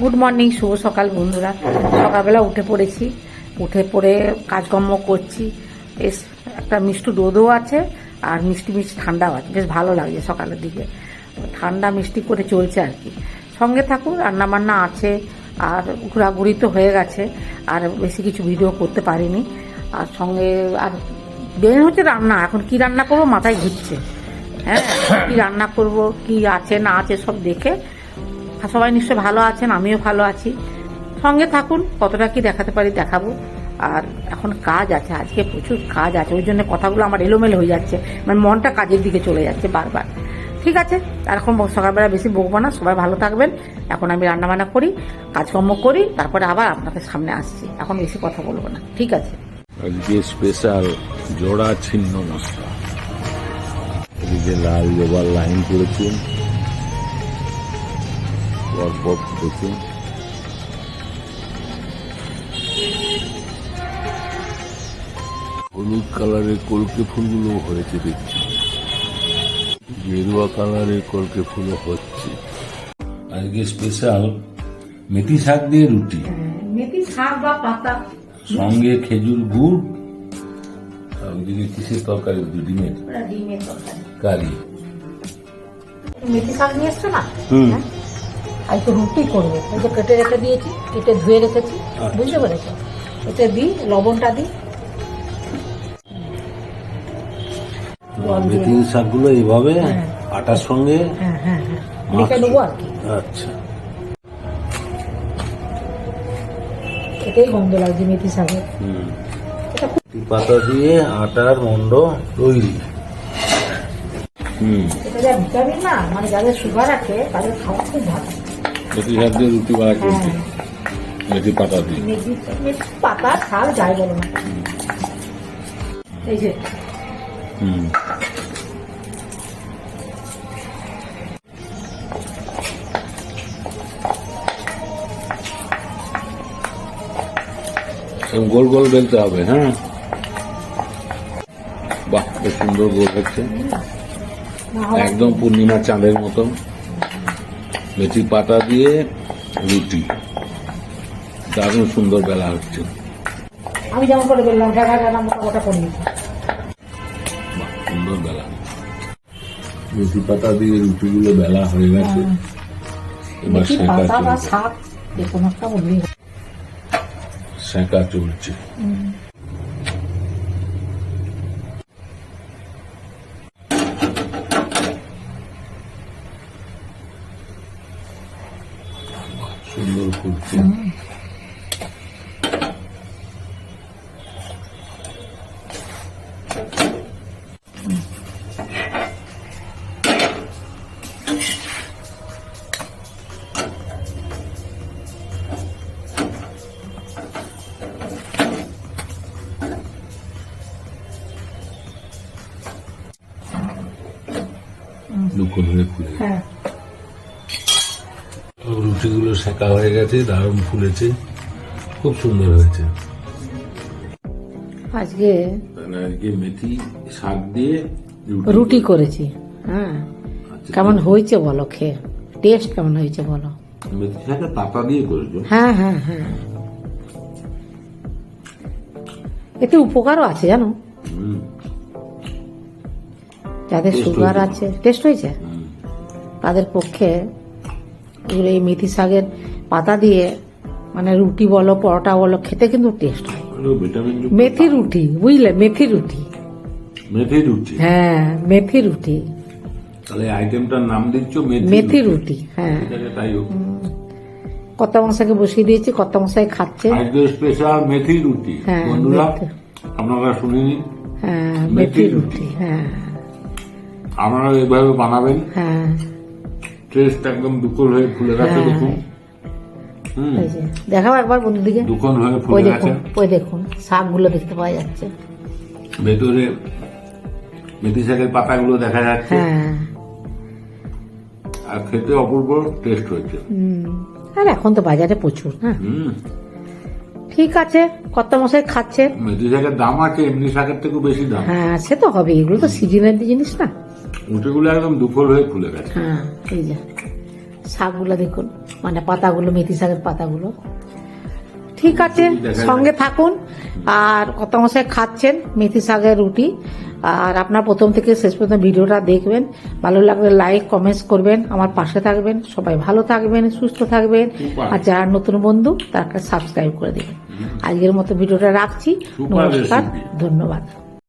Good morning, শুভ সকাল বন্ধুরা। সকালবেলা উঠে পড়েছি, উঠে পড়ে কাজকর্ম করছি। বেশ একটা মিষ্টি রোদও আছে আর মিষ্টি মিষ্টি ঠান্ডাও আছে, বেশ ভালো লাগছে সকালের দিকে। ঠান্ডা মিষ্টি করে চলছে আর কি। সঙ্গে থাকুন রান্না বান্না আছে আর ঘোরাঘুরি তো হয়ে গেছে, আর বেশি কিছু ভিডিও করতে পারিনি। আর সঙ্গে আর বের হচ্ছে রান্না, এখন কি রান্না করব মাথায় ঘুরছে। হ্যাঁ কি রান্না করব, কি আছে না আছে সব দেখে আর সবাই নিশ্চয় ভালো আছেন, আমিও ভালো আছি। সঙ্গে থাকুন, কতটা কি দেখাতে পারি দেখাবো। আর এখন কাজ আছে, আজকে প্রচুর কাজ আছে, ওই জন্য কথাগুলো আমার এলোমেলো হয়ে যাচ্ছে। মানে মনটা কাজের দিকে চলে যাচ্ছে বারবার। ঠিক আছে? এখন সকালবেলা বেশি বকবো না, সবাই ভালো থাকবেন। এখন আমি রান্নাবান্না করি, কাজকর্ম করি, তারপরে আবার আপনাদের সামনে আসছি। এখন বেশি কথা বলব না, ঠিক আছে? আজকে স্পেশাল জোড়া ছিন্ন মশলা। লাল জবার লাইন করেছে পরপর ফুটেছে হলুদ কালারের কলকে ফুলগুলো হয়েছে দেখছি। গেরুয়া কালারের কলকে ফুল হচ্ছে। আজকে স্পেশাল মেথি শাক দিয়ে রুটি। মেথি শাক বা পাতা। সঙ্গে খেজুর গুড়। ওইদিকে কিসের তরকারি? ডিমের। কারি। মেথি শাক নিয়ে এসছো না? হুম। আর একটু রুটি করবে। ওই যে কেটে রেখে দিয়েছি কেটে ধুয়ে রেখেছি আচ্ছা। বুঝতে পেরেছ? ওতে দিই লবণটা দিই। মেথির শাকগুলো এইভাবে হ্যাঁ। আটার সঙ্গে? হ্যাঁ হ্যাঁ লিখে দেবো আর কি। আচ্ছা। এটাই গন্ধ লাগছে মেথি শাকের পাতা দিয়ে আটার মন্ড তৈরি। হুম। এটা যা ভিটামিন না মানে যাদের সুগার আছে তাদের খাওয়া খুব ভালো। মেথি শাক দিয়ে রুটি বাড়া মেথি পাতা দিয়ে। পাতা শাক যাই বলো। না এই যে। হুম। গোল গোল বেলতে হবে হ্যাঁ? বাহ বেশ সুন্দর গোল হচ্ছে। একদম পূর্ণিমা চাঁদের মতো মেথি পাতা দিয়ে রুটি। দারুণ সুন্দর বেলা হচ্ছে। আমি যেমন করে বললাম ঢাকা ঢাকা মোটা করে সুন্দর বেলা মেথি পাতা দিয়ে রুটিগুলো বেলা হয়ে গেছে। এবার মেথি সেঁকা চলছে। সেঁকা চলছে। বাহ, সুন্দর ফুটছে দুক্ষণ হয়ে ফুলে গেছে। হ্যাঁ রুটিগুলো সেঁকা হয়ে গেছে দারুণ ফুলেছে খুব সুন্দর হয়েছে। আজকে আজকে মেথি শাক দিয়ে রুটি। করেছি হ্যাঁ। আচ্ছা, কেমন হয়েছে বলো খেয়ে? টেস্ট কেমন হয়েছে বলো? মেথি শাকের পাতা দিয়ে করেছ? হ্যাঁ হ্যাঁ হ্যাঁ। এতে উপকারও আছে জানো? যাদের সুগার আছে টেস্ট হয়েছে? তাদের পক্ষে এগুলো এই মেথি শাকের পাতা দিয়ে মানে রুটি বলো পরোটা বলো খেতে কিন্তু টেস্ট হয়। মেথি রুটি বুঝলে? মেথি রুটি। মেথি রুটি? হ্যাঁ মেথি রুটি। তাহলে আইটেমটার নাম দিচ্ছ মেথি রুটি। হ্যাঁ। তাই হোক। কত মশাকে বসিয়ে দিয়েছি কত মশাই খাচ্ছে। আজকে স্পেশাল মেথি রুটি। হ্যাঁ, বন্ধুরা। আপনারা শুনে নিন হ্যাঁ মেথি। রুটি হ্যাঁ। আপনারা এইভাবে বানাবেন? হ্যাঁ। টেস্ট একদম দুকল হয়ে ফুলে গেছে হ্যাঁ। দেখুন। হুম। এই যে দেখাও একবার বন্ধুদিকে দুকল হয়ে ফুলে গেছে। ওই দেখুন শাকগুলো দেখতে পাওয়া যাচ্ছে। ভেতরে মেথি শাকের পাতাগুলো দেখা যাচ্ছে। হ্যাঁ। আর খেতে অপূর্ব টেস্ট হয়েছে। হুম আর এখন তো বাজারে প্রচুর হ্যাঁ হুম। ঠিক আছে কত মশাই খাচ্ছে। মেথি শাকের দাম আছে এমনি শাকের থেকেও বেশি দাম। হ্যাঁ সে তো হবে এগুলো তো সিজনের জিনিস না? উঁটেগুলো একদম দুফল হয়ে ফুলে গেছে। হ্যাঁ এই যে শাকগুলো দেখুন মানে পাতাগুলো মেথি শাকের পাতাগুলো। ঠিক আছে সঙ্গে থাকুন আর কত মশাই খাচ্ছেন মেথি শাকের রুটি। আর আপনার প্রথম থেকে শেষ পর্যন্ত ভিডিওটা দেখবেন। ভালো লাগলে লাইক কমেন্টস করবেন আমার পাশে থাকবেন। সবাই ভালো থাকবেন সুস্থ থাকবেন। আর যারা নতুন বন্ধু তাকে সাবস্ক্রাইব করে দেবেন। আজকের মতো ভিডিওটা রাখছি। নমস্কার ধন্যবাদ।